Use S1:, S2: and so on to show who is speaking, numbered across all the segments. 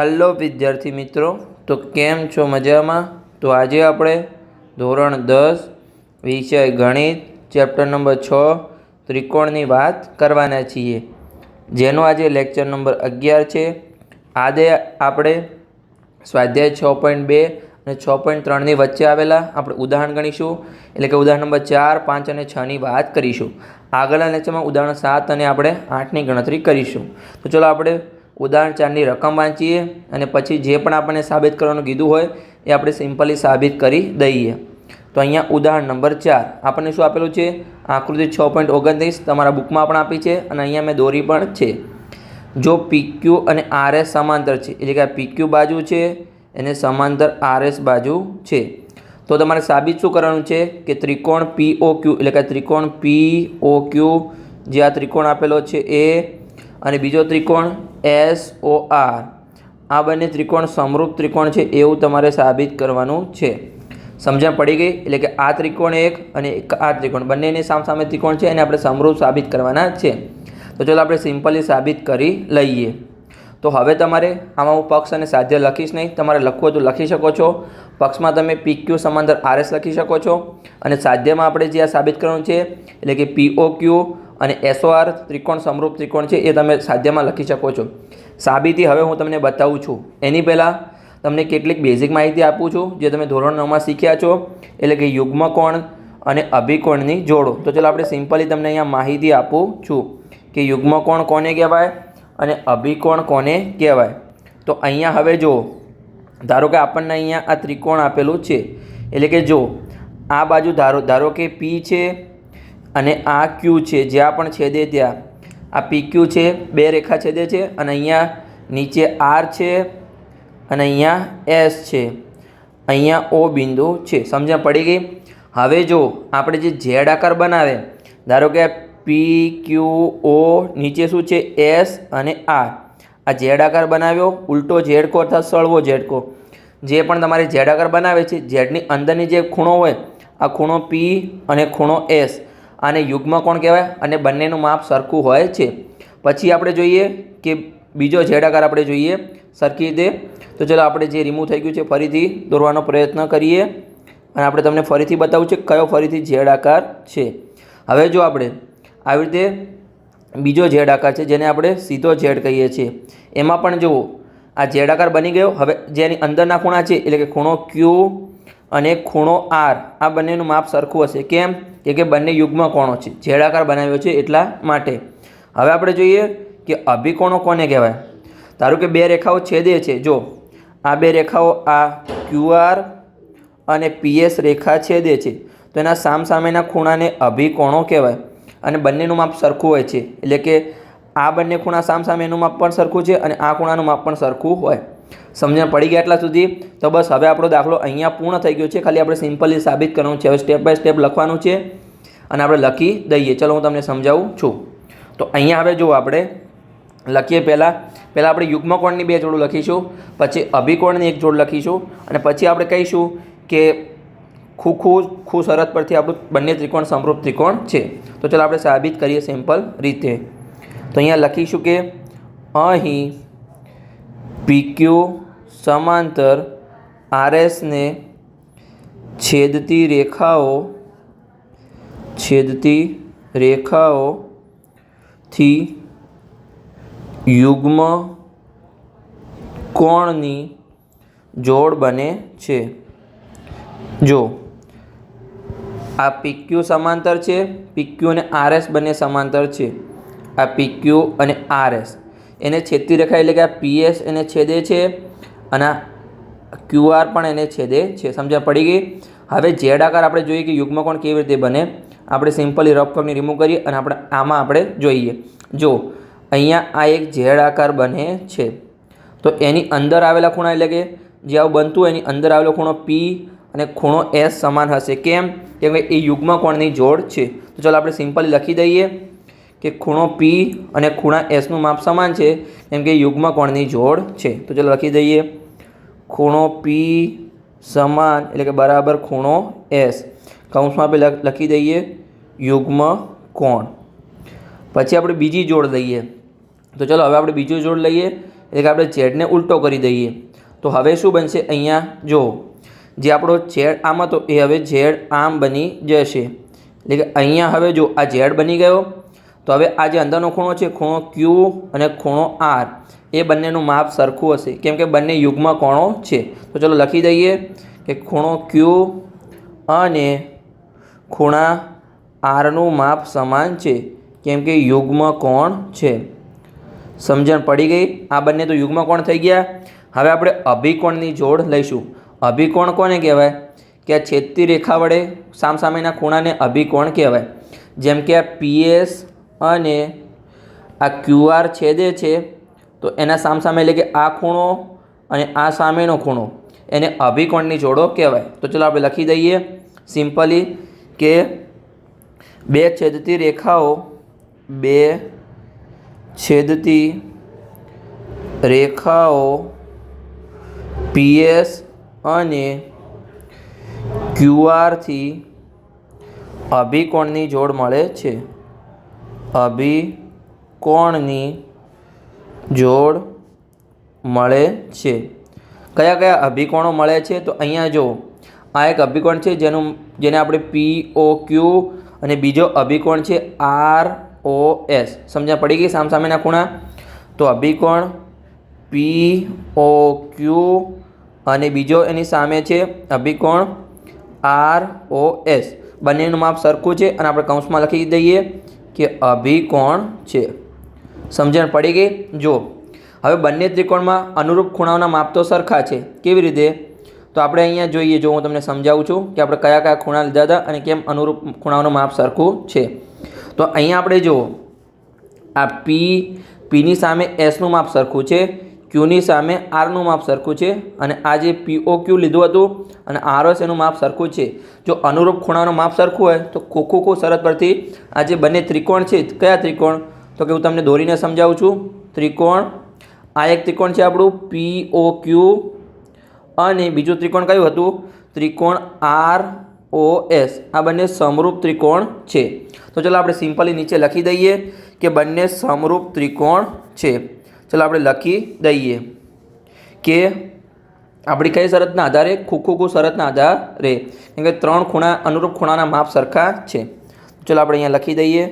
S1: Hello વિદ્યાર્થી મિત્રો. તો કેમ છો મજામાં? તો આજે આપણે ધોરણ દસ, વિષય ગણિત ચેપ્ટર નંબર છ, ત્રિકોણની વાત કરવાના છીએ. જેનો આજે લેક્ચર નંબર અગિયાર છે. આજે આપણે સ્વાધ્યાય છ પોઈન્ટ બે અને છ પોઈન્ટ ત્રણની વચ્ચે આવેલા આપણે ઉદાહરણ ગણીશું. એટલે કે ઉદાહરણ નંબર ચાર, પાંચ અને છની વાત કરીશું. આગળના લેક્ચરમાં ઉદાહરણ સાત અને આપણે આઠની ગણતરી કરીશું. તો ચલો આપણે ઉદાહરણ ચારની રકમ વાંચીએ અને પછી જે પણ આપણને સાબિત કરવાનું કીધું હોય એ આપણે સિમ્પલી સાબિત કરી દઈએ. તો અહીંયા ઉદાહરણ નંબર ચાર. આપણને શું આપેલું છે? આકૃતિ છ પોઈન્ટ ઓગણત્રીસ તમારા બુકમાં પણ આપી છે અને અહીંયા મેં દોરી પણ છે. જો પીક્યુ અને આરએસ સમાંતર છે, એટલે કે આ પીક્યુ બાજુ છે, એને સમાંતર આરએસ બાજુ છે. તો તમારે સાબિત શું કરવાનું છે? કે ત્રિકોણ પી ઓ ક્યુ એટલે કે ત્રિકોણ પી ઓ ક્યુ જે આ ત્રિકોણ આપેલો છે એ અને બીજો ત્રિકોણ એસ ઓ આર આ બંને ત્રિકોણ સમરૂપ ત્રિકોણ છે એવું તમારે સાબિત કરવાનું છે. સમજણ પડી ગઈ? એટલે કે આ ત્રિકોણ એક અને એક આ ત્રિકોણ. બંનેની સામસામે ત્રિકોણ છે એને આપણે સમરૂપ સાબિત કરવાના છે. તો ચાલો આપણે સિમ્પલી સાબિત કરી લઈએ. તો હવે તમારે આમાં હું પક્ષ અને સાધ્ય લખીશ નહીં. તમારે લખવું તો લખી શકો છો. પક્ષમાં તમે પી ક્યુ સમાંતર આરએસ લખી શકો છો. અને સાધ્યમાં આપણે જે આ સાબિત કરવાનું છે, એટલે કે પીઓ ક્યુ અને એસઓઆર ત્રિકોણ સમરૂપ ત્રિકોણ છે એ તમે સાધ્યમાં લખી શકો છો. સાબિતી હવે હું તમને બતાવું છું. એની પહેલાં તમને કેટલીક બેઝિક માહિતી આપું છું, જે તમે ધોરણ નવમાં શીખ્યા છો, એટલે કે યુગ્મ કોણ અને અભિકોણની જોડો. તો ચાલો આપણે સિમ્પલી તમને અહીંયા માહિતી આપું છું કે યુગ્મ કોણ કોને કહેવાય અને અભિકોણ કોને કહેવાય. તો અહીંયા હવે જો ધારો કે આપણને અહીંયા આ ત્રિકોણ આપેલું છે. એટલે કે જો આ બાજુ ધારો ધારો કે પી છે અને આ ક્યુ છે, જ્યાં પણ છેદે ત્યાં. આ પી ક્યુ છે, બે રેખા છેદે છે, અને અહીંયા નીચે આર છે, અને અહીંયા એસ છે. અહીંયા ઓ બિંદુ છે, સમજણ પડી ગઈ? હવે જો આપણે જે ઝેડ આકાર બનાવે, ધારો કે પી ક્યુ ઓ નીચે શું છે એસ અને આર આ ઝેડ આકાર બનાવ્યો, ઉલટો ઝેડકો અથવા સળવો ઝેડકો જે પણ તમારે ઝેડ આકાર બનાવે છે ઝેડની અંદરની જે ખૂણો હોય, આ ખૂણો પી અને ખૂણો એસ આને યુગ્મ કોણ કહેવાય? અને બંનેનું માપ સરખું હોય છે. પછી આપણે જોઈએ કે બીજો ઝેડ આકાર આપણે જોઈએ સરખી રીતે. તો ચલો આપણે જે રિમૂવ થઈ ગયું છે, ફરીથી દોરવાનો પ્રયત્ન કરીએ. અને આપણે તમને ફરીથી બતાવું છે કયો ફરીથી ઝેડ આકાર છે. હવે જો આપણે આવી રીતે બીજો ઝેડ આકાર છે, જેને આપણે સીધો ઝેડ કહીએ છીએ. એમાં પણ જુઓ, આ ઝેડ આકાર બની ગયો. હવે જેની અંદરના ખૂણા છે, એટલે કે ખૂણો ક્યુ અને ખૂણો આર આ બંનેનું માપ સરખું હશે. કેમ? કે કે બંને યુગમાં કોણો છે. જેડાકાર બનાવ્યો છે એટલા માટે. હવે આપણે જોઈએ કે અભિકોણો કોને કહેવાય? ધારો કે બે રેખાઓ છેદે છે. જો, આ બે રેખાઓ આ ક્યુઆર અને પીએસ રેખા છેદે છે. તો એના સામસામેના ખૂણાને અભિકોણો કહેવાય. અને બંનેનું માપ સરખું હોય છે. એટલે કે આ બંને ખૂણા સામસામેનું માપ પણ સરખું છે અને આ ખૂણાનું માપ પણ સરખું હોય. સમજણ પડી ગયા એટલા સુધી. તો બસ હવે આપણો દાખલો અહીંયા પૂર્ણ થઈ ગયો છે. ખાલી આપણે સિમ્પલી સાબિત કરવાનું છે. હવે સ્ટેપ બાય સ્ટેપ લખવાનું છે અને આપણે લખી દઈએ. ચલો હું તમને સમજાવું છું. તો અહીંયા હવે જુઓ આપણે. લખીએ પહેલાં. પહેલાં આપણે યુગ્મકોણની બે જોડ લખીશું. પછી અભિકોણની એક જોડ લખીશું. અને પછી આપણે કહીશું કે ખૂ ખૂ શરત પરથી આપણું બંને ત્રિકોણ સમરૂપ ત્રિકોણ છે. તો ચાલો આપણે સાબિત કરીએ સિમ્પલ રીતે. તો અહીંયા લખીશું કે અહીં પીક્યુ સમાંતર આરએસને છેદતી રેખાઓ, છેદતી રેખાઓથી યુગ્મ કોણની જોડ બને છે. જો, આ પીક્યુ સમાંતર છે પીક્યુ અને આરએસ બંને સમાંતર છે. આ પીક્યુ અને આરએસ એને છેદતી રેખા એટલે કે આ પીએસ એને છેદે છે અને ક્યુઆર પણ એને છેદે છે. સમજણ પડી ગઈ? હવે ઝેડ આકાર આપણે જોઈએ કે યુગ્મકોણ કેવી રીતે બને. આપણે સિમ્પલી રફ કર્વની રિમૂવ કરીએ અને આપણે આમાં આપણે જોઈએ. જો, અહીંયા આ એક ઝેડ આકાર બને છે. તો એની અંદર આવેલા ખૂણા એટલે કે જે આવું બનતું એની અંદર આવેલો ખૂણો પી અને ખૂણો એસ સમાન હશે. કેમ? કેમ ભાઈ એ યુગ્મ કોણની જોડ છે. તો ચાલો આપણે સિમ્પલી લખી દઈએ. કે ખૂણો પી અને ખૂણા એસનું માપ સમાન છે કેમ કે યુગ્મ કોણની જોડ છે. તો ચાલો લખી દઈએ. ખૂણો પી સમાન એટલે કે બરાબર ખૂણો એસ કૌંસમાં આપણે લખી દઈએ યુગ્મ કોણ. પછી આપણે બીજી જોડ લઈએ. તો ચલો હવે આપણે બીજું જોડ લઈએ. એટલે કે આપણે ઝેડને ઉલટો કરી દઈએ. તો હવે શું બનશે અહીંયા? જો, જે આપણો ઝેડ આમ હતો, એ હવે ઝેડ આમ બની જશે. એટલે કે અહીંયા હવે જો આ ઝેડ બની ગયો તો હવે આ જે અંદરનો ખૂણો છે, ખૂણો ક્યુ અને ખૂણો આર એ બંનેનું માપ સરખું હશે. કેમ કે બંને યુગ્મ કોણો છે. તો ચલો લખી દઈએ કે ખૂણો ક્યુ અને ખૂણા આરનું માપ સમાન છે. કેમ કે યુગ્મ કોણ છે. સમજણ પડી ગઈ? આ બંને તો યુગ્મ કોણ થઈ ગયા. હવે આપણે અભિકોણની જોડ લઈશું. અભિકોણ કોને કહેવાય? કે આ છેદતી રેખા વડે સામસામેના ખૂણાને અભિકોણ કહેવાય. જેમ કે આ પીએસ અને આ ક્યુઆર છેદે છે, તો એના સામસામે એટલે કે આ ખૂણો અને આ સામેનો ખૂણો, એને અભિકોણની જોડો કહેવાય. તો ચલો આપણે લખી દઈએ સિમ્પલી કે બે છેદતી રેખાઓ, બે છેદતી રેખાઓ પીએસ અને ક્યુઆરથી અભિકોણની જોડ મળે છે. અભિકોણની જોડ મળે છે? કયા કયા અભિકોણો મળે છે? તો અહીંયા જો, આ એક અભિકોણ છે જેનું, જેને આપણે પી ઓ ક્યુ અને બીજો અભિકોણ છે આર ઓ એસ સમજ્યા પડી ગઈ સામસામેના ખૂણા? તો અભિકોણ પી ઓ ક્યુ અને બીજો એની સામે છે અભિકોણ આર ઓ એસ બંનેનું માપ સરખું છે અને આપણે કૌંસમાં લખી દઈએ. કે અભિકોણ છે? સમજણ પડી ગઈ? જો હવે બંને ત્રિકોણમાં અનુરૂપ ખૂણાઓના માપ તો સરખા છે. કેવી રીતે? તો આપણે અહીંયા જોઈએ, જો હું તમને સમજાવું છું કે આપણે કયા કયા ખૂણા લીધા હતા અને કેમ અનુરૂપ ખૂણાઓનું માપ સરખું છે. તો અહીંયા આપણે જુઓ. આ પી પીની સામે એસનું માપ સરખું છે. ક્યુની સામે આરનું માપ સરખું છે અને આ જે પીઓ ક્યુ લીધું હતું અને આરએસ એનું માપ સરખું છે. જો અનુરૂપ ખૂણાનું માપ સરખું હોય તો ખોખો ખો શરત પરથી આ જે બંને ત્રિકોણ છે, કયા ત્રિકોણ? તો કે હું તમને દોરીને સમજાવું છું. ત્રિકોણ, આ એક ત્રિકોણ છે આપણું પી ઓ ક્યુ અને બીજું ત્રિકોણ કયું હતું? ત્રિકોણ આર ઓ એસ. આ બંને સમરૂપ ત્રિકોણ છે. તો ચલો આપણે સિમ્પલી નીચે લખી દઈએ કે બંને સમરૂપ ત્રિકોણ છે. ચલો આપણે લખી દઈએ કે આપણી કઈ શરતના આધારે ખુખુખુ શરતના આધારે. કેમ કે ત્રણ ખૂણા, અનુરૂપ ખૂણાના માપ સરખા છે. ચાલો આપણે અહીંયા લખી દઈએ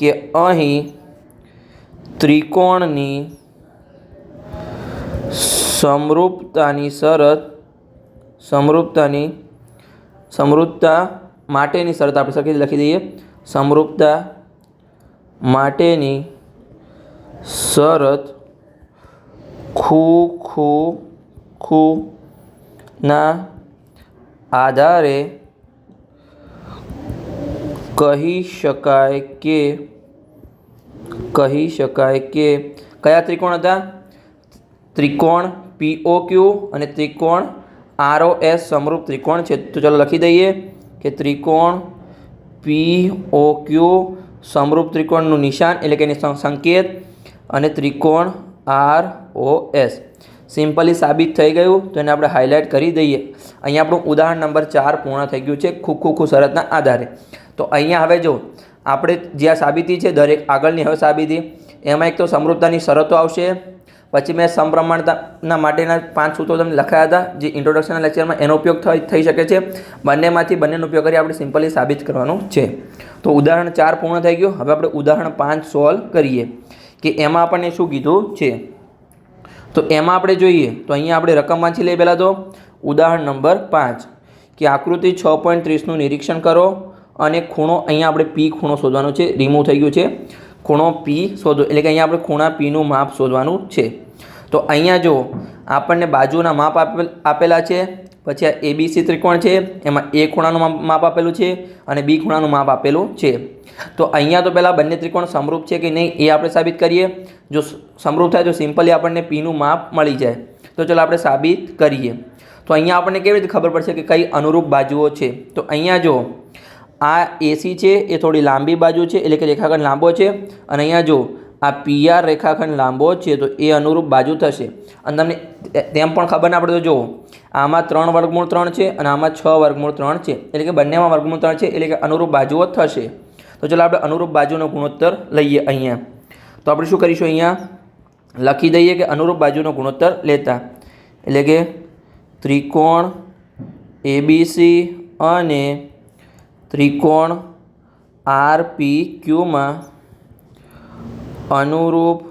S1: કે અહીં ત્રિકોણની સમરૂપતાની શરત, સમરૂપતાની સમૃદ્ધતા માટેની શરત આપણે સરખી લખી દઈએ. સમરૂપતા માટેની શરત ખૂ ખૂ ખૂ, ના, આધારે કહી શકાય કે, કહી શકાય કે, કયા ત્રિકોણ હતા? ત્રિકોણ પીઓ ક્યુ અને ત્રિકોણ આરઓ એસ સમરૂપ ત્રિકોણ છે. તો ચાલો લખી દઈએ કે ત્રિકોણ પી ઓ ક્યુ સમરૂપ ત્રિકોણનું નિશાન એટલે કે એની સંકેત અને ત્રિકોણ આર ઓ એસ સિમ્પલી સાબિત થઈ ગયું, તો એને આપણે હાઇલાઇટ કરી દઈએ. અહીંયા આપણું ઉદાહરણ નંબર ચાર પૂર્ણ થઈ ગયું છે ખુખુખુ શરતના આધારે. તો અહીંયા હવે જો, આપણે જ્યાં સાબિતી છે, દરેક આગળની હવે સાબિતી. એમાં એક તો સમૃદ્ધતાની શરતો આવશે. પછી મેં સમપ્રમાણતાના માટેના પાંચ સૂત્રો તમને લખાયા હતા, જે ઇન્ટ્રોડક્શનના લેક્ચરમાં એનો ઉપયોગ થઈ શકે છે. બંનેમાંથી બંનેનો ઉપયોગ કરી આપણે સિમ્પલી સાબિત કરવાનું છે. તો ઉદાહરણ ચાર પૂર્ણ થઈ ગયું. હવે આપણે ઉદાહરણ પાંચ સોલ્વ કરીએ. કે એમાં આપણને શું કીધું છે? તો એમાં આપણે જોઈએ તો અહીંયા આપણે રકમ વાંચી લઈએ પહેલાં તો. ઉદાહરણ નંબર પાંચ. કે આકૃતિ છ પોઈન્ટ ત્રીસનું નિરીક્ષણ કરો અને ખૂણો અહીંયા આપણે પી ખૂણો શોધવાનો છે. રિમૂવ થઈ ગયું છે. ખૂણો પી શોધો. એટલે કે અહીંયા આપણે ખૂણા પીનું માપ શોધવાનું છે. તો અહીંયા જો આપણને બાજુના માપ આપેલા છે પછી આ એબીસી ત્રિકોણ છે, એમાં એ ખૂણાનું માપ- આપેલું છે અને બી ખૂણાનું માપ આપેલું છે. તો અહીંયા તો પહેલાં બંને ત્રિકોણ સમરૂપ છે કે નહીં એ આપણે સાબિત કરીએ. જો સમરૂપ થાય તો સિમ્પલી આપણને પીનું માપ મળી જાય. તો ચલો આપણે સાબિત કરીએ. તો અહીંયા આપણને કેવી રીતે ખબર પડશે કે કઈ અનુરૂપ બાજુઓ છે? તો અહીંયા જો, આ એસી છે, એ થોડી લાંબી બાજુ છે, એટલે કે રેખાખંડ લાંબો છે. અને અહીંયા જો આ પીઆર રેખાખંડ લાંબો છે તો એ અનુરૂપ બાજુ થશે. અને તમને તેમ પણ ખબર ના પડે તો જુઓ આમાં ત્રણ વર્ગમૂળ ત્રણ છે અને આમાં છ વર્ગમૂળ ત્રણ છે. એટલે કે બંનેમાં વર્ગમૂળ ત્રણ છે, એટલે કે અનુરૂપ બાજુઓ થશે. તો ચલો આપણે અનુરૂપ બાજુનો ગુણોત્તર લઈએ અહીંયા. તો આપણે શું કરીશું અહીંયા? લખી દઈએ કે અનુરૂપ બાજુનો ગુણોત્તર લેતા. એટલે કે ત્રિકોણ એબીસી અને ત્રિકોણ આર પી ક્યુમાં અનુરૂપ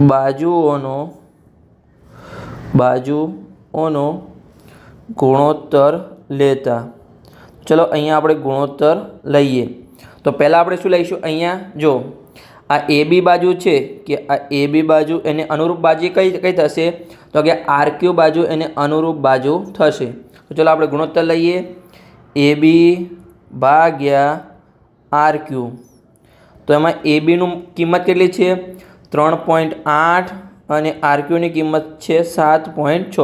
S1: બાજુઓનો બાજુઓનો ગુણોત્તર લેતા. ચલો અહીંયા આપણે ગુણોત્તર લઈએ. તો પહેલાં આપણે શું લઈશું? અહીંયા જો, આ એ બી બાજુ છે કે આ એ બી બાજુ એને અનુરૂપ બાજુ કઈ કઈ થશે? તો કે આર ક્યુ બાજુ એને અનુરૂપ બાજુ થશે. તો ચલો આપણે ગુણોત્તર લઈએ. એ બી ભાગ્યા આર ક્યુ તો એમાં એ બીનું કિંમત કેટલી છે? ત્રણ પોઈન્ટ આઠ અને આરક્યુની કિંમત છે સાત પોઈન્ટ છ.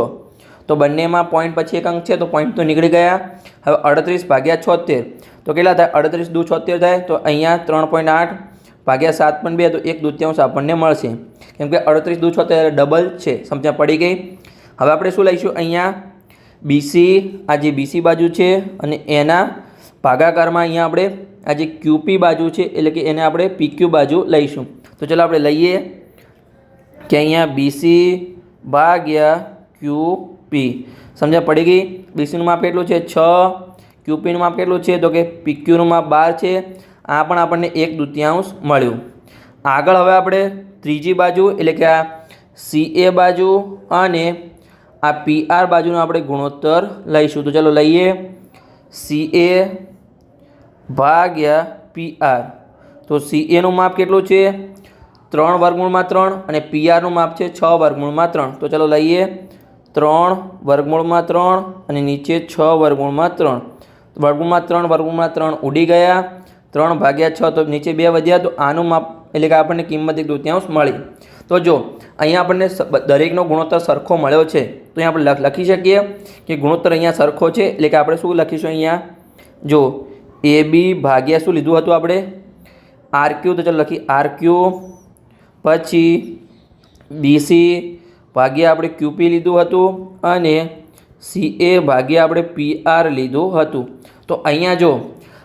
S1: તો બંનેમાં પોઈન્ટ પછી એક અંક છે, તો પોઈન્ટ તો નીકળી ગયા. હવે અડત્રીસ ભાગ્યા છોતેર. તો કેટલા થાય? અડત્રીસ દુ છોતેર થાય, તો અહીંયા ત્રણ પોઈન્ટ આઠ ભાગ્યા સાત પોઈન્ટ બે, તો એક દૂત્યાંશ આપણને મળશે. કેમ કે અડત્રીસ દુ છોતેર ડબલ છે સમજ્યા પડી ગઈ? હવે આપણે શું લઈશું? અહીંયા બીસી આ જે બીસી બાજુ છે અને એના ભાગાકારમાં અહીંયા આપણે આ જે ક્યુપી બાજુ છે, એટલે કે એને આપણે પીક્યુ બાજુ લઈશું. તો ચલો આપણે લઈએ કે અહીંયા બીસી ભાગ્યા ક્યુપી સમજ્યા, પડી ગઈ? બીસીનું માપ કેટલું છે? છ. ક્યુપીનું માપ કેટલું છે? તો કે પીક્યુનું માપ બાર છે. આ પણ આપણને એક દૂત્યાંશ મળ્યું. આગળ હવે આપણે ત્રીજી બાજુ, એટલે કે આ સી એ બાજુ અને આ પી બાજુનો આપણે ગુણોત્તર લઈશું. તો ચલો લઈએ. સી એ ભાગ્યા પી આર. તો સી એનું માપ કેટલું છે? ત્રણ વર્ગમૂળમાં ત્રણ અને પી આરનું માપ છે છ વર્ગમૂળમાં ત્રણ. તો ચલો લઈએ. ત્રણ વર્ગમૂળમાં ત્રણ અને નીચે છ વર્ગમૂળમાં ત્રણ. વર્ગમૂળમાં ત્રણ વર્ગમૂળમાં ત્રણ ઉડી ગયા. ત્રણ ભાગ્યા છ, તો નીચે બે વધ્યા. તો આનું માપ એટલે કે આપણને કિંમત એક દૂત્યાંશ મળી. તો જો, અહીંયા આપણને દરેકનો ગુણોત્તર સરખો મળ્યો છે. તો અહીંયા આપણે લખી શકીએ કે ગુણોત્તર અહીંયા સરખો છે. એટલે કે આપણે શું લખીશું અહીંયા? જો એ બી ભાગ્યા શું લીધું હતું આપણે? આર ક્યુ, તો ચાલો લખી આર ક્યુ, પછી બીસી ભાગ્યા આપણે ક્યુપી લીધું હતું અને સી એ ભાગ્યા આપણે પી આર લીધું હતું. તો અહીંયા જો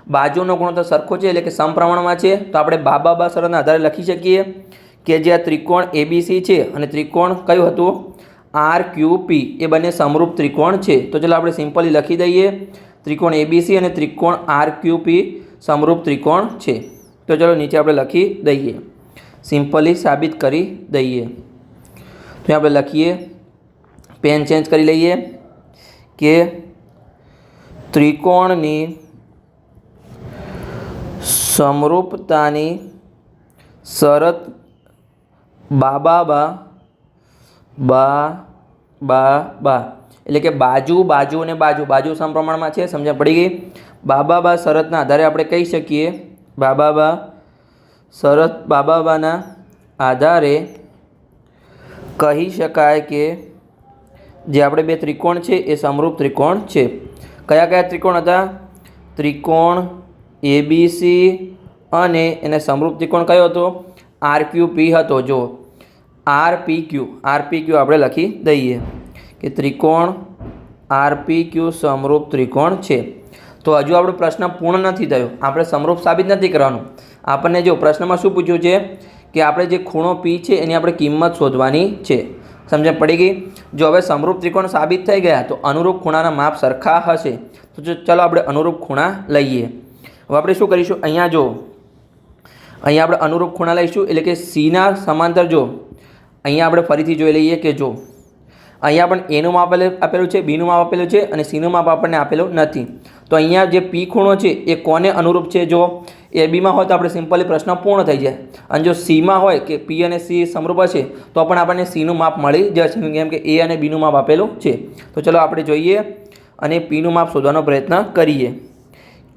S1: બાજુનો ગુણોત્તર સરખો છે એટલે કે સમપ્રમાણમાં છે, તો આપણે બાબા બા આધારે લખી શકીએ કે જે આ ત્રિકોણ એબીસી છે અને ત્રિકોણ કયું હતું? આર ક્યુ પી, એ બંને સમરૂપ ત્રિકોણ છે. તો ચાલો આપણે સિમ્પલી લખી દઈએ. ત્રિકોણ એબીસી અને ત્રિકોણ આર સમરૂપ ત્રિકોણ છે. તો ચલો નીચે આપણે લખી દઈએ. સિમ્પલી સાબિત કરી દઈએ. તો આપણે લખીએ. પેન ચેન્જ કરી લઈએ કે ત્રિકોણની સમરૂપતાની શરત બાબા બા બા બા બા. એટલે કે બાજુ બાજુ અને બાજુ. બાજુ સમપ્રમાણમાં છે, સમજણ પડી ગઈ? બાબા બા શરતના આધારે આપણે કહી શકીએ બાબા બા શરત બાબા બાના આધારે કહી શકાય કે જે આપણે બે ત્રિકોણ છે, એ સમરૂપ ત્રિકોણ છે. કયા કયા ત્રિકોણ હતા? ત્રિકોણ એબીસી અને એને સમરૂપ ત્રિકોણ કયો હતો? આર પી હતો જો આર પી ક્યુ આપણે લખી દઈએ. કે ત્રિકોણ આર પી ક્યુ સમરૂપ ત્રિકોણ છે. તો હજુ આપણો પ્રશ્ન પૂર્ણ નથી થયો. આપણે સમરૂપ સાબિત નથી કરવાનું. આપણને જો પ્રશ્નમાં શું પૂછ્યું છે? કે આપણે જે ખૂણો પી છે એની આપણે કિંમત શોધવાની છે. સમજણ પડી ગઈ? જો હવે સમરૂપ ત્રિકોણ સાબિત થઈ ગયા, તો અનુરૂપ ખૂણાના માપ સરખા હશે. તો ચાલો આપણે અનુરૂપ ખૂણા લઈએ. હવે આપણે શું કરીશું? અહીંયા જો. અહીંયા આપણે અનુરૂપ ખૂણા લઈશું, એટલે કે સીના સમાંતર જો. અહીંયા આપણે ફરીથી જોઈ લઈએ કે જો. અહીંયા પણ એનું માપ આપેલું છે બીનું માપ આપેલું છે અને સીનું માપ આપણને આપેલું નથી. તો અહીંયા જે પી ખૂણો છે એ કોને અનુરૂપ છે? જો એ બીમાં હોય તો આપણે સિમ્પલી પ્રશ્ન પૂર્ણ થઈ જાય. અને જો સીમાં હોય કે પી અને સી સમરૂપ હશે, તો પણ આપણને સીનું માપ મળી જશે. કેમ કે એ અને બીનું માપ આપેલું છે. તો ચલો આપણે જોઈએ અને પીનું માપ શોધવાનો પ્રયત્ન કરીએ.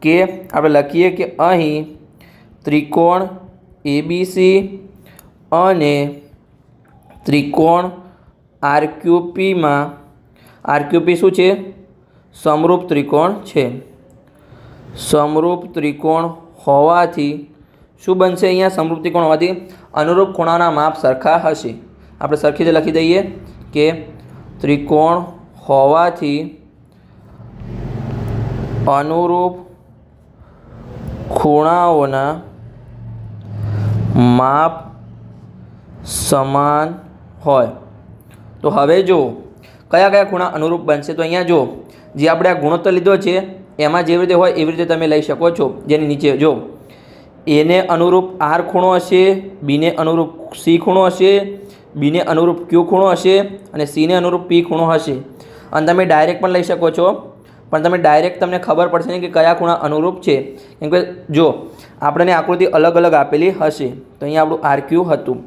S1: કે આપણે લખીએ કે અહીં ત્રિકોણ એબીસી અને ત્રિકોણ આરક્યુપીમાં, આરક્યુપી શું છે? સમરૂપ ત્રિકોણ છે. સમરૂપ ત્રિકોણ હોવાથી શું બનશે અહીંયા? સમરૂપ ત્રિકોણ હોવાથી અનુરૂપ ખૂણાના માપ સરખા હશે. આપણે સરખી રીતે લખી દઈએ કે ત્રિકોણ હોવાથી અનુરૂપ ખૂણાઓના માપ સમાન હોય. તો હવે જો, કયા કયા ખૂણા અનુરૂપ બનશે? તો અહીંયા જો, જે આપણે આ ગુણોત્તર લીધો છે, એમાં જેવી રીતે હોય એવી રીતે તમે લઈ શકો છો. જેની નીચે જો એને અનુરૂપ આર ખૂણો હશે બીને અનુરૂપ સી ખૂણો હશે બીને અનુરૂપ ક્યુ ખૂણો હશે અને સીને અનુરૂપ પી ખૂણો હશે. અને તમે ડાયરેક્ટ પણ લઈ શકો છો. પણ તમે ડાયરેક્ટ તમને ખબર પડશે નહીં કે કયા ખૂણા અનુરૂપ છે. કેમ કે જો, આપણને આકૃતિ અલગ અલગ આપેલી હશે. તો અહીંયા આપણું આર ક્યુ હતું.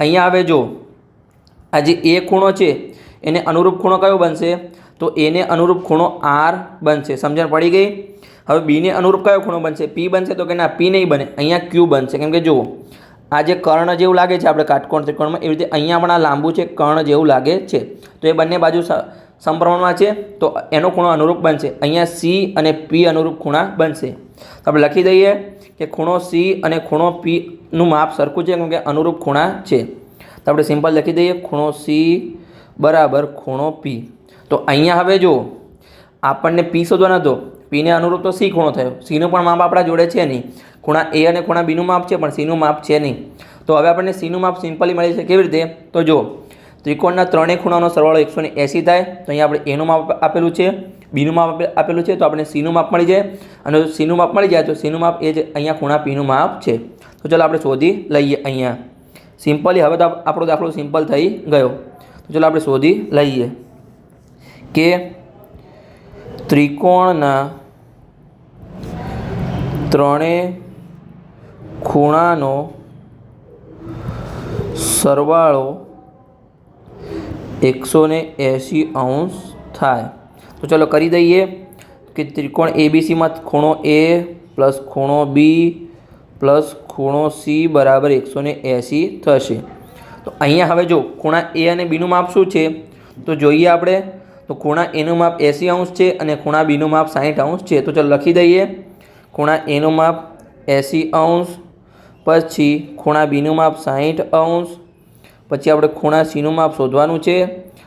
S1: અહીંયા આવે જો આ જે એ ખૂણો છે, એને અનુરૂપ ખૂણો કયો બનશે? તો એને અનુરૂપ ખૂણો આર બનશે. સમજણ પડી ગઈ? હવે બીને અનુરૂપ કયો ખૂણો બનશે? પી બનશે તો કે ના, પી નહીં બને. અહીંયા ક્યુ બનશે. કેમ કે જુઓ, આ જે કર્ણ જેવું લાગે છે આપણે કાટકોણ ત્રિકોણમાં, એવી રીતે અહીંયા પણ આ લાંબુ છે, કર્ણ જેવું લાગે છે. તો એ બંને બાજુ સ- સમપ્રમાણમાં છે, તો એનો ખૂણો અનુરૂપ બનશે. અહીંયા સી અને પી અનુરૂપ ખૂણા બનશે. તો આપણે લખી દઈએ કે ખૂણો સી અને ખૂણો પીનું માપ સરખું છે, કેમ કે અનુરૂપ ખૂણા છે. આપણે સિમ્પલ લખી દઈએ, ખૂણો સી બરાબર ખૂણો પી તો અહીંયા હવે જો, આપણને પી શોધવાનો હતો પીને અનુરૂપ તો સી ખૂણો થયો. સીનું પણ માપ આપણા જોડે છે નહીં. ખૂણા એ અને ખૂણા બીનું માપ છે, પણ સીનું માપ છે નહીં. તો હવે આપણને સીનું માપ સિમ્પલી મળી છે કેવી રીતે? તો જો, ત્રિકોણના ત્રણેય ખૂણાનો સરવાળો એકસો ને એંસી થાય, તો અહીંયા આપણે એનું માપ આપેલું છે. બીનું માપ આપેલું છે, તો આપણે સીનું માપ મળી જાય. અને સીનું માપ મળી જાય, તો સીનું માપ એ જ અહીંયા ખૂણા પીનું માપ છે. તો ચાલો આપણે શોધી લઈએ અહીંયા. સિમ્પલી હવે તો આપણો દાખલો સિમ્પલ થઈ ગયો. તો ચાલો આપણે શોધી લઈએ કે ત્રિકોણના ત્રણે ખૂણાનો સરવાળો એકસો ને એંશી અંશ થાય. તો ચલો કરી દઈએ કે ત્રિકોણ એબીસીમાં ખૂણો એ પ્લસ ખૂણો બી પ્લસ ખૂણો સી બરાબર એકસો ને એંસી થશે. તો અહીંયા હવે જો ખૂણા એ અને બીનું માપ શું છે? તો જોઈએ આપણે. તો ખૂણા એનું માપ એંસી અંશ છે અને ખૂણા બીનું માપ સાહીઠ અંશ છે. તો ચાલો લખી દઈએ. ખૂણા એનું માપ એંસી અંશ, પછી ખૂણા બીનું માપ સાહીઠ અંશ, પછી આપણે ખૂણા સીનું માપ શોધવાનું છે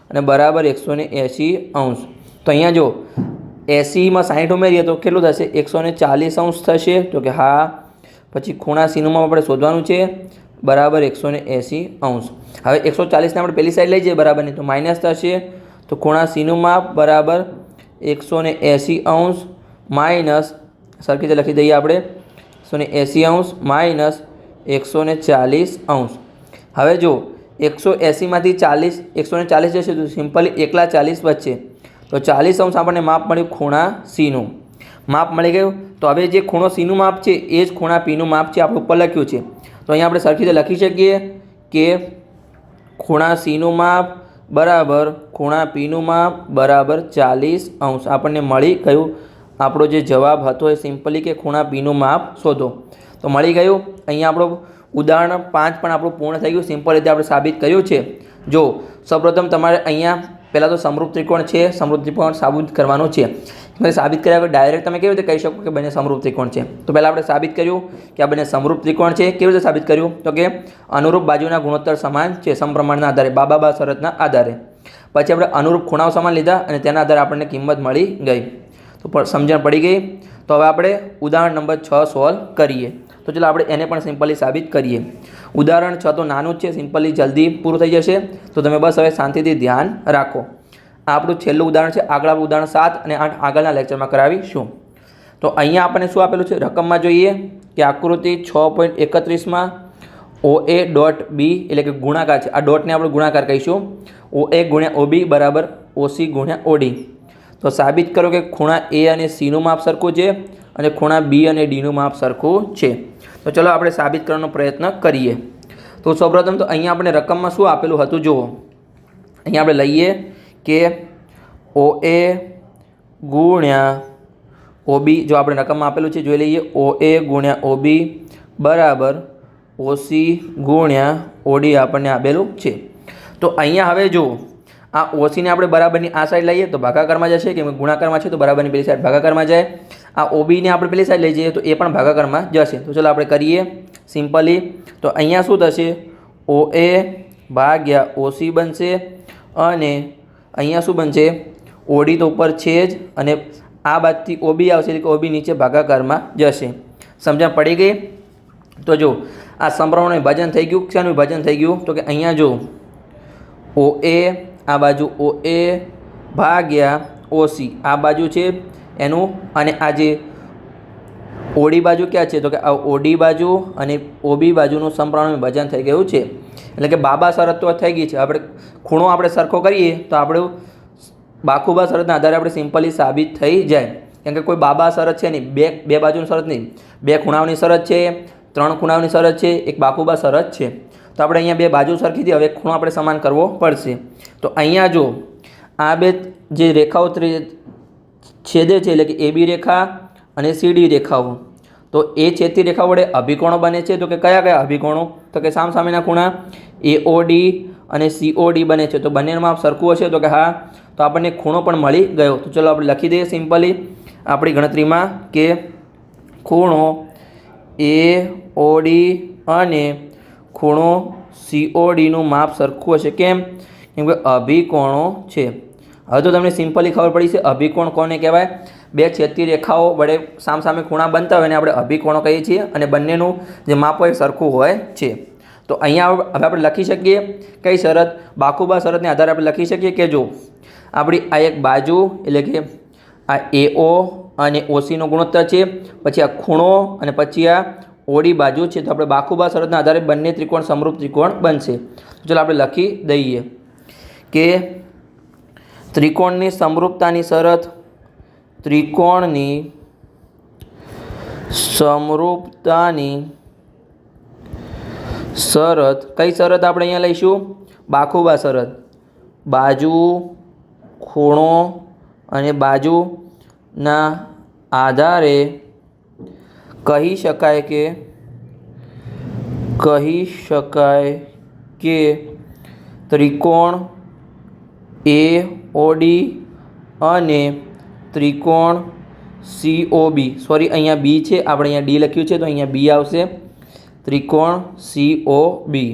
S1: અને બરાબર એકસો ને એંસી અંશ. તો અહીંયા જો એંસીમાં સાહીઠ ઉમેરીએ તો કેટલું થશે? એકસો ચાલીસ અંશ થશે. તો કે હા પછી ખૂણા સીનું આપણે શોધવાનું છે, બરાબર એકસો ને અંશ. હવે એકસો ચાલીસને આપણે પેલી સાઈડ લઈ જઈએ બરાબરની તો માઇનસ થશે. તો ખૂણા સીનું માપ, બરાબર એકસો ને અંશ માઇનસ સરખી રીતે લખી દઈએ આપણે, એકસો ને એંસી અંશ માઇનસ એકસો ચાલીસ અંશ. હવે જો એકસો એંસીમાંથી ચાલીસ, એકસો ને ચાલીસ જશે તો સિમ્પલી એકલા ચાલીસ વચ્ચે. તો ચાલીસ અંશ આપણને માપ મળ્યું ખૂણા સીનું માપ મળી ગયું? તો હવે જે ખૂણો સીનું માપ છે, એ જ ખૂણા પીનું માપ છે, આપણે ઉપર લખ્યું છે. તો અહીંયા આપણે સરખી રીતે લખી શકીએ કે ખૂણા સીનું માપ બરાબર ખૂણા પીનું માપ બરાબર ચાલીસ અંશ. આપણને મળી ગયું. આપણો જે જવાબ હતો એ સિમ્પલી કે ખૂણા પીનું માપ શોધો. તો મળી ગયું. અહીંયા આપણું ઉદાહરણ પાંચ પણ આપણું પૂર્ણ થઈ ગયું. સિમ્પલ રીતે આપણે સાબિત કર્યું છે. જો સૌપ્રથમ તમારે અહીંયા પહેલાં તો સમૃદ્ધ ત્રિકોણ છે. સમૃદ્ધ ત્રિકોણ સાબિત કરવાનું છે. તમે સાબિત કર્યા વગર ડાયરેક્ટ તમે કેવી રીતે કહી શકો કે બંને સમરૂપ ત્રિકોણ છે? તો પહેલાં આપણે સાબિત કર્યું કે આ બંને સમરૂપ ત્રિકોણ છે. કેવી રીતે સાબિત કર્યું? તો કે અનુરૂપ બાજુના ગુણોત્તર સમાન છે, સમપ્રમાણના આધારે, બાબા બા શરતના આધારે. પછી આપણે અનુરૂપ ખૂણાઓ સમાન લીધા અને તેના આધારે આપણને કિંમત મળી ગઈ. તો સમજણ પડી ગઈ. તો હવે આપણે ઉદાહરણ નંબર છ સોલ્વ કરીએ. તો ચાલો આપણે એને પણ સિમ્પલી સાબિત કરીએ. ઉદાહરણ છ તો નાનું જ છે સિમ્પલી જલ્દી પૂરું થઈ જશે. તો તમે બસ હવે શાંતિથી ધ્યાન રાખો. આપણું છેલ્લું ઉદાહરણ છે આગળ આપણું ઉદાહરણ સાત અને આઠ આગળના લેક્ચરમાં કરાવીશું. તો અહીંયા આપણને શું આપેલું છે? રકમમાં જોઈએ કે આકૃતિ છ પોઈન્ટ એકત્રીસમાં ઓ એ ડોટ બી એટલે કે ગુણાકાર છે. આ ડોટને આપણે ગુણાકાર કહીશું. ઓ એ ગુણ્યા ઓબી બરાબર ઓસી ગુણ્યા ઓડી. તો સાબિત કરો કે ખૂણા એ અને સીનું માપ સરખું છે અને ખૂણા બી અને ડીનું માપ સરખું છે. તો ચલો આપણે સાબિત કરવાનો પ્રયત્ન કરીએ. તો સૌપ્રથમ તો અહીંયા આપણે રકમમાં શું આપેલું હતું? જુઓ. અહીંયા આપણે લઈએ. કે ઓ એ ગુણ્યા ઓબી જો આપણે રકમમાં આપેલું છે, જોઈ લઈએ. ઓ એ ગુણ્યા ઓબી બરાબર ઓસી ગુણ્યા ઓડી આપણને આપેલું છે. તો અહીંયા હવે જુઓ આ ઓસીને આપણે બરાબરની આ સાઈડ લઈએ, તો ભાગાકારમાં જશે. કે ગુણાકારમાં છે, તો બરાબરની પેલી સાઈડ ભાગાકારમાં જાય. આ ઓબીને આપણે પેલી સાઈડ લઈ જઈએ, તો એ પણ ભાગાકારમાં જશે. તો ચલો આપણે કરીએ સિમ્પલી. તો અહીંયા શું થશે? ઓ એ ભાગ્યા ઓસી બનશે અને અહીંયા શું બનશે? ઓડી તો ઉપર છે જ અને આ બાજુથી ઓબી આવશે, એટલે કે ઓબી નીચે ભાગાકારમાં જશે. સમજણ પડી ગઈ? તો જો, આ સમપ્રમાણ વિભાજન થઈ ગયું. શાનું વિભાજન થઈ ગયું? તો કે અહીંયા જો ઓ એ આ બાજુ ઓ એ ભાગ્યા ઓસી. આ બાજુ છે એનું અને આ જે ઓડી બાજુ ક્યાં છે? તો કે આ ઓડી બાજુ અને ઓબી બાજુનું સંપ્રમણ વિભાજન થઈ ગયું છે. એટલે કે બાબા શરત તો થઈ ગઈ છે. આપણે ખૂણો આપણે સરખો કરીએ તો આપણું બાખુબા શરતના આધારે આપણે સિમ્પલી સાબિત થઈ જાય. કેમ કે કોઈ બાબા શરત છે નહીં. બે બે બાજુની શરત નહીં. બે ખૂણાઓની શરત છે, ત્રણ ખૂણાઓની શરત છે, એક બાખુબા શરત છે. તો આપણે અહીંયા બે બાજુ સરખી હતી. હવે ખૂણો આપણે સમાન કરવો પડશે. તો અહીંયા જો આ બે જે રેખાઓ છેદે છે એટલે કે એ બી રેખા અને સીડી રેખાઓ. તો એ છેદતી રેખા વડે અભિકોણો બને છે. તો કે કયા કયા અભિકોણો? તો કે સામ સામેના ખૂણા એઓડી અને સીઓડી બને છે. તો બંનેનું માપ સરખું હશે તો કે હા, તો આપણને ખૂણો પણ મળી ગયો. તો ચલો આપણે લખી દઈએ સિમ્પલી. આપણી ગણતરીમાં કે ખૂણો એ ઓડી અને ખૂણો સીઓડીનું માપ સરખું હશે. કેમ? કેમ કે અભિકોણો છે. હવે તો તમને સિમ્પલી ખબર પડી છે, અભિકોણ કોને કહેવાય? બે છેદતી રેખાઓ વડે સામસામે ખૂણા બનતા હોય એને આપણે અભિકોણો કહીએ છીએ અને બંનેનું જે માપ હોય સરખું હોય છે. તો અહીંયા હવે આપણે લખી શકીએ કઈ શરત? બાકુબા શરતને આધારે આપણે લખી શકીએ કે જો આપણી આ એક બાજુ એટલે કે આ એઓ અને ઓસીનો ગુણોત્તર છે, પછી આ ખૂણો અને પછી આ ઓડી બાજુ છે, તો આપણે બાકુબા શરતના આધારે બંને ત્રિકોણ સમરૂપ ત્રિકોણ બનશે. તો ચાલો આપણે લખી દઈએ કે ત્રિકોણની સમરૂપતાની શરત ત્રિકોણની સમરૂપતાની શરત, કઈ શરત આપણે અહીંયા લઈશું? બાખુબા શરત. બાજુ ખૂણો અને બાજુના આધારે કહી શકાય કે, કહી શકાય કે ત્રિકોણ એ ઓડી અને ત્રિકોણ સીઓબી સોરી અહીંયા બી છે. આપણે અહીંયા ડી લખ્યું છે, તો અહીંયા બી આવશે. ત્રિકોણ સીઓબી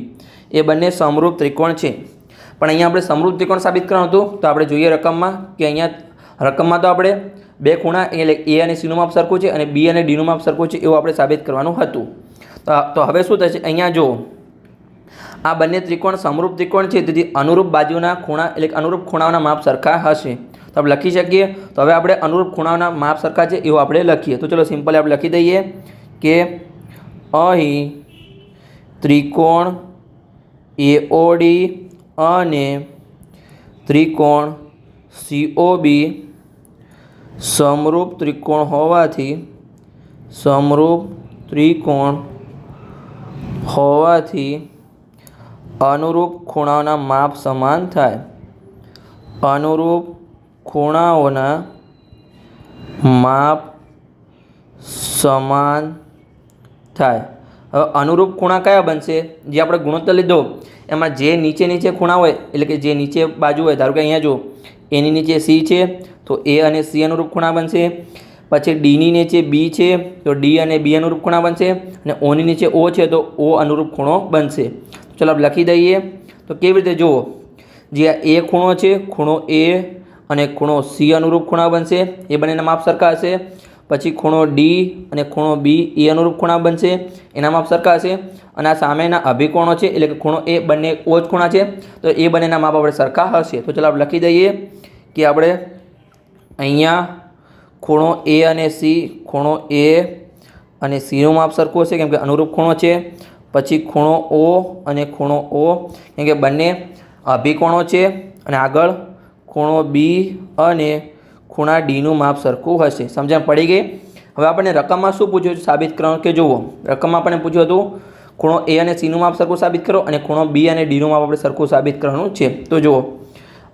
S1: એ બંને સમરૂપ ત્રિકોણ છે. પણ અહીંયા આપણે સમરૂપ ત્રિકોણ સાબિત કરવાનું હતું, તો આપણે જોઈએ રકમમાં કે અહીંયા રકમમાં તો આપણે બે ખૂણા એટલે એ અને સીનું માપ સરખું છે અને બી અને ડીનું માપ સરખું છે, એવું આપણે સાબિત કરવાનું હતું. તો હવે શું થશે? અહીંયા જો આ બંને ત્રિકોણ સમરૂપ ત્રિકોણ છે, તેથી અનુરૂપ બાજુના ખૂણા, એટલે અનુરૂપ ખૂણાઓના માપ સરખા હશે. તો આપણે લખી શકીએ. તો હવે આપણે અનુરૂપ ખૂણાના માપ સરખા છે, એવું આપણે લખીએ. તો ચલો સિમ્પલી આપણે લખી દઈએ કે અહીં ત્રિકોણ એઓડી અને ત્રિકોણ સીઓબી સમરૂપ ત્રિકોણ હોવાથી, સમરૂપ ત્રિકોણ હોવાથી અનુરૂપ ખૂણાઓના માપ સમાન થાય. અનુરૂપ ખૂણાઓના માપ સમાન થાય. હવે અનુરૂપ ખૂણા કયા બનશે? જે આપણે ગુણોત્તર લીધો, એમાં જે નીચે નીચે ખૂણા હોય, એટલે કે જે નીચે બાજુ હોય, ધારો કે અહીંયા જો એની નીચે સી છે, તો એ અને સી અનુરૂપ ખૂણા બનશે. પછી ડીની નીચે બી છે, તો ડી અને બી અનુરૂપ ખૂણા બનશે. અને ઓની નીચે ઓ છે, તો ઓ અનુરૂપ ખૂણો બનશે. ચલો આપણે લખી દઈએ. તો કેવી રીતે જુઓ? જે આ એ ખૂણો છે, ખૂણો એ અને ખૂણો સી અનુરૂપ ખૂણા બનશે. એ બંનેના માપ સરખા હશે. પછી ખૂણો ડી અને ખૂણો બી એ અનુરૂપ ખૂણા બનશે. એના માપ સરખા હશે. અને આ સામેના અભિકોણો છે, એટલે કે ખૂણો એ બંને ઓ જ ખૂણા છે. તો એ બંનેના માપ આપણે સરખા હશે. તો ચાલો આપણે લખી દઈએ કે આપણે અહીંયા ખૂણો એ અને સી ખૂણો એ અને સીનું માપ સરખું હશે, કેમ કે અનુરૂપ ખૂણો છે. પછી ખૂણો ઓ અને ખૂણો ઓ કેમ કે બંને અભિકોણો છે. અને આગળ ખૂણો બી અને ખૂણા ડીનું માપ સરખું હશે. સમજણ પડી ગઈ? હવે આપણને રકમમાં શું પૂછ્યું છે સાબિત કરો કે જુઓ. રકમમાં આપણને પૂછ્યું હતું, ખૂણો એ અને સીનું માપ સરખું સાબિત કરો અને ખૂણો બી અને ડીનું માપ આપણે સરખું સાબિત કરવાનું છે. તો જુઓ.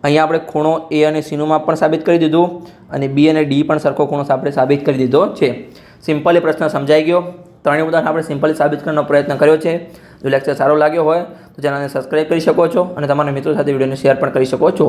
S1: અહીંયા આપણે ખૂણો એ અને સીનું માપ પણ સાબિત કરી દીધું અને બી અને ડી પણ સરખો ખૂણો આપણે સાબિત કરી દીધો છે. સિમ્પલી પ્રશ્ન સમજાઈ ગયો. ત્રણેય ઉદાહરણ આપણે સિમ્પલી સાબિત કરવાનો પ્રયત્ન કર્યો છે. જો લેક્ચર સારો લાગ્યો હોય તો ચેનલને સબસ્ક્રાઈબ કરી શકો છો અને તમારા મિત્રો સાથે વિડીયોને શેર પણ કરી શકો છો.